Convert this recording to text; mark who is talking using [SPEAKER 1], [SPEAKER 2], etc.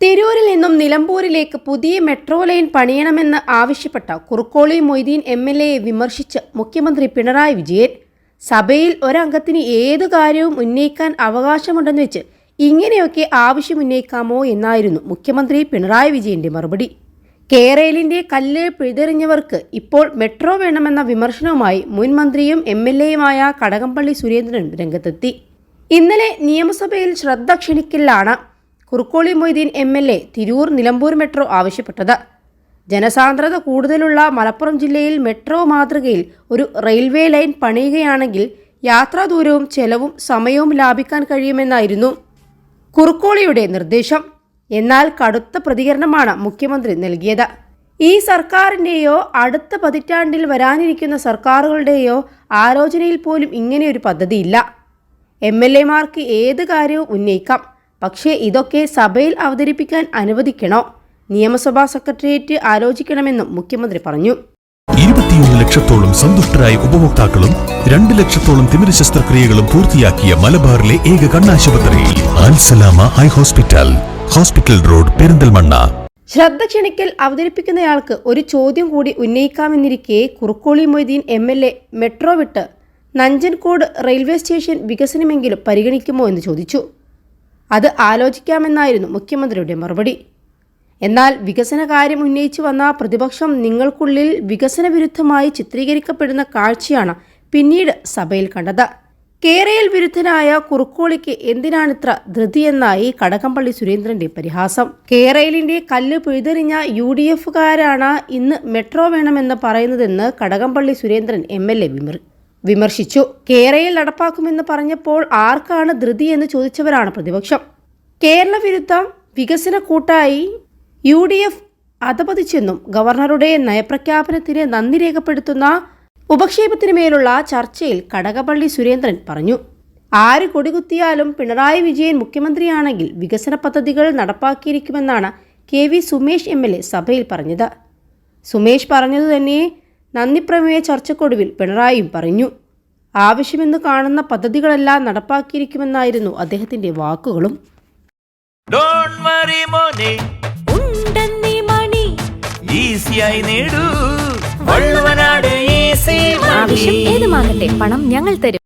[SPEAKER 1] തിരൂരിൽ നിന്നും നിലമ്പൂരിലേക്ക് പുതിയ മെട്രോ ലൈൻ പണിയണമെന്ന് ആവശ്യപ്പെട്ട കുറുക്കോളി മൊയ്തീൻ എം എൽ എയെ വിമർശിച്ച് മുഖ്യമന്ത്രി പിണറായി വിജയൻ. സഭയിൽ ഒരംഗത്തിന് ഏതു കാര്യവും ഉന്നയിക്കാൻ അവകാശമുണ്ടെന്ന് വെച്ച് ഇങ്ങനെയൊക്കെ ആവശ്യം ഉന്നയിക്കാമോ എന്നായിരുന്നു മുഖ്യമന്ത്രി പിണറായി വിജയന്റെ മറുപടി. കേരളിന്റെ കല്ല് പിഴുതെറിഞ്ഞവർക്ക് ഇപ്പോൾ മെട്രോ വേണമെന്ന വിമർശനവുമായി മുൻ മന്ത്രിയും എം എൽ എയുമായ കടകംപള്ളി സുരേന്ദ്രൻ രംഗത്തെത്തി. ഇന്നലെ നിയമസഭയിൽ ശ്രദ്ധ ക്ഷണിക്കലാണ് Kurukkoli Moideen M L A Tirur Nilambur metro ആവശ്യപ്പെട്ടത്. ജനസാന്ദ്രത കൂടുതലുള്ള മലപ്പുറം ജില്ലയിൽ മെട്രോ മാതൃകയിൽ ഒരു റെയിൽവേ ലൈൻ പണിയുകയാണെങ്കിൽ യാത്രാ ദൂരവും ചെലവും സമയവും ലാഭിക്കാൻ കഴിയുമെന്നായിരുന്നു കുറുക്കോളിയുടെ നിർദ്ദേശം. എന്നാൽ കടുത്ത പ്രതികരണമാണ് മുഖ്യമന്ത്രി നൽകിയത്. ഈ സർക്കാരിന്റെയോ അടുത്ത പതിറ്റാണ്ടിൽ വരാനിരിക്കുന്ന സർക്കാരുകളുടെയോ ആലോചനയിൽ പോലും ഇങ്ങനെയൊരു പദ്ധതിയില്ല. എം എൽ എമാർക്ക് ഏത് കാര്യവും ഉന്നയിക്കാം. പക്ഷേ ഇതൊക്കെ സഭയിൽ അവതരിപ്പിക്കാൻ അനുവദിക്കണോ. നിയമസഭാ സെക്രട്ടേറിയറ്റ് ആലോചിക്കണമെന്നും മുഖ്യമന്ത്രി പറഞ്ഞു.
[SPEAKER 2] ഇരുപത്തിയൊന്ന് ലക്ഷത്തോളം സന്തുഷ്ടരായ ഉപഭോക്താക്കളും രണ്ട് ലക്ഷത്തോളം തിമിര ശസ്ത്രക്രിയകളും പൂർത്തിയാക്കിയ മലബാറിലെ ഏക കണ്ണാശുപത്രി Alsalama high hospital hospital road Perinthalmanna.
[SPEAKER 1] ശ്രദ്ധ ക്ഷണിക്കൽ അവതരിപ്പിക്കുന്നയാൾക്ക് ഒരു ചോദ്യം കൂടി ഉന്നയിക്കാമെന്നിരിക്കെ Kurukkoli Moideen M L A metro വിട്ട് നഞ്ചൻകോട് റെയിൽവേ സ്റ്റേഷൻ വികസനമെങ്കിലും പരിഗണിക്കുമോ എന്ന് ചോദിച്ചു. അത് ആലോചിക്കാമെന്നായിരുന്നു മുഖ്യമന്ത്രിയുടെ മറുപടി. എന്നാൽ വികസന കാര്യം ഉന്നയിച്ചു വന്ന പ്രതിപക്ഷം നിങ്ങൾക്കുള്ളിൽ വികസന വിരുദ്ധമായി ചിത്രീകരിക്കപ്പെടുന്ന കാഴ്ചയാണ് പിന്നീട് സഭയിൽ കണ്ടത്. കേരയിൽ വിരുദ്ധനായ കുറുക്കോളിക്ക് എന്തിനാണിത്ര ധൃതിയെന്നായി കടകംപള്ളി സുരേന്ദ്രന്റെ പരിഹാസം. കേരളിന്റെ കല്ല് പിഴുതെറിഞ്ഞ യു ഡി എഫുകാരാണ് ഇന്ന് മെട്രോ വേണമെന്ന് പറയുന്നതെന്ന് Kadakampally Surendran M L A വിമർ വിമർശിച്ചു. കേരയിൽ നടപ്പാക്കുമെന്ന് പറഞ്ഞപ്പോൾ ആർക്കാണ് ധൃതി എന്ന് ചോദിച്ചവരാണ് പ്രതിപക്ഷം. കേരള വിരുദ്ധ വികസന കൂട്ടായി യു ഡി എഫ് അധപതിച്ചെന്നും ഗവർണറുടെ നയപ്രഖ്യാപനത്തിന് നന്ദി രേഖപ്പെടുത്തുന്ന ഉപക്ഷേപത്തിന് മേലുള്ള ചർച്ചയിൽ കടകപള്ളി സുരേന്ദ്രൻ പറഞ്ഞു. ആര് കൊടികുത്തിയാലും പിണറായി വിജയൻ മുഖ്യമന്ത്രിയാണെങ്കിൽ വികസന പദ്ധതികൾ നടപ്പാക്കിയിരിക്കുമെന്നാണ് K V Sumesh M L A സഭയിൽ പറഞ്ഞത്. സുമേഷ് പറഞ്ഞതുതന്നെ നന്ദിപ്രമേയ ചർച്ചക്കൊടുവിൽ പിണറായിയും പറഞ്ഞു. ആവശ്യമെന്ന് കാണുന്ന പദ്ധതികളെല്ലാം നടപ്പാക്കിയിരിക്കുമെന്നായിരുന്നു അദ്ദേഹത്തിന്റെ വാക്കുകളും.
[SPEAKER 3] ഡോണ്ട് വറി മോനെ.
[SPEAKER 4] ഉണ്ടെന്നീ മണി.
[SPEAKER 3] ഈസിയായി നേടൂ. വള്ളുവനാട് ഈസി
[SPEAKER 4] ആവശ്യം ഏതുമാകട്ടെ പണം ഞങ്ങൾ തരും.